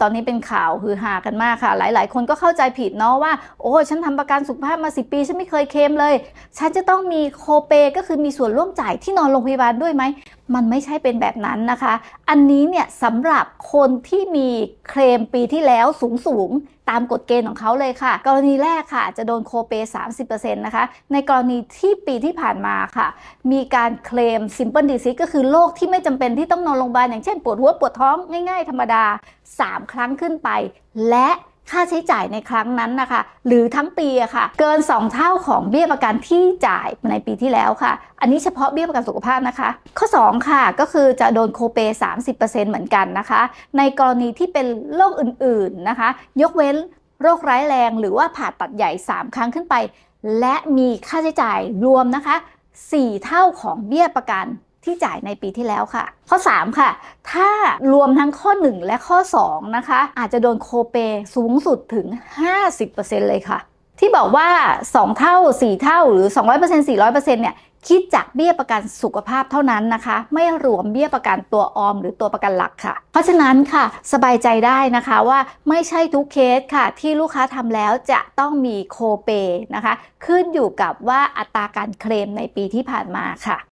ตอนนี้เป็นข่าวฮือฮากันมากค่ะ หลาย ๆ คนก็เข้าใจผิดเนาะว่า โอ้ฉันทำประกันสุขภาพมาสิปี ฉันไม่เคยเคลมเลย ฉันจะต้องมีโคเปก็คือมีส่วนร่วมจ่ายที่นอนโรงพยาบาลด้วยไหม มันไม่ใช่เป็นแบบนั้นนะคะ อันนี้เนี่ยสำหรับคนที่มีเคลมปีที่แล้วสูงสูงๆตามกฎเกณฑ์ของเขาเลยค่ะ กรณีแรกค่ะ จะโดนโคเป 30%นะคะ ในกรณีที่ปีที่ผ่านมาค่ะ มีการเคลม simple disease ก็คือโรคที่ไม่จำเป็นที่ต้องนอนโรงพยาบาลอย่างเช่นปวดหัวปวดท้องง่ายๆ ธรรมดา 3 ครั้งขึ้นไป และ ค่าใช้จ่ายในครั้งนั้นนะคะ หรือทั้งปีอะค่ะ เกิน 2 เท่าของเบี้ยประกันที่จ่ายในปีที่แล้วค่ะ อันนี้เฉพาะเบี้ยประกันสุขภาพนะคะ ข้อ 2 ค่ะก็คือจะโดนโคเป30%เหมือนกันนะคะ ในกรณีที่เป็นโรคอื่นๆนะคะ ยกเว้นโรคร้ายแรงหรือว่าผ่าตัดใหญ่ 3 ครั้งขึ้นไป และมีค่าใช้จ่ายรวมนะคะ 4 เท่าของเบี้ยประกัน ที่จ่ายในปีที่แล้วค่ะ ข้อ 3 ค่ะ ถ้ารวมทั้งข้อ 1 และข้อ 2 นะคะ อาจจะโดนโคเปสูงสุดถึง 50%เลยค่ะ ที่บอกว่า 2 เท่า 4 เท่าหรือ 200% 400%เนี่ยคิดจากเบี้ยประกันสุขภาพเท่านั้นนะคะ ไม่รวมเบี้ยประกันตัวออม หรือตัวประกันหลักค่ะ เพราะฉะนั้นค่ะ สบายใจได้นะคะว่าไม่ใช่ทุกเคสค่ะ ที่ลูกค้าทำแล้วจะต้องมีโคเปนะคะ ขึ้นอยู่กับว่าอัตราการเคลมในปีที่ผ่านมาค่ะ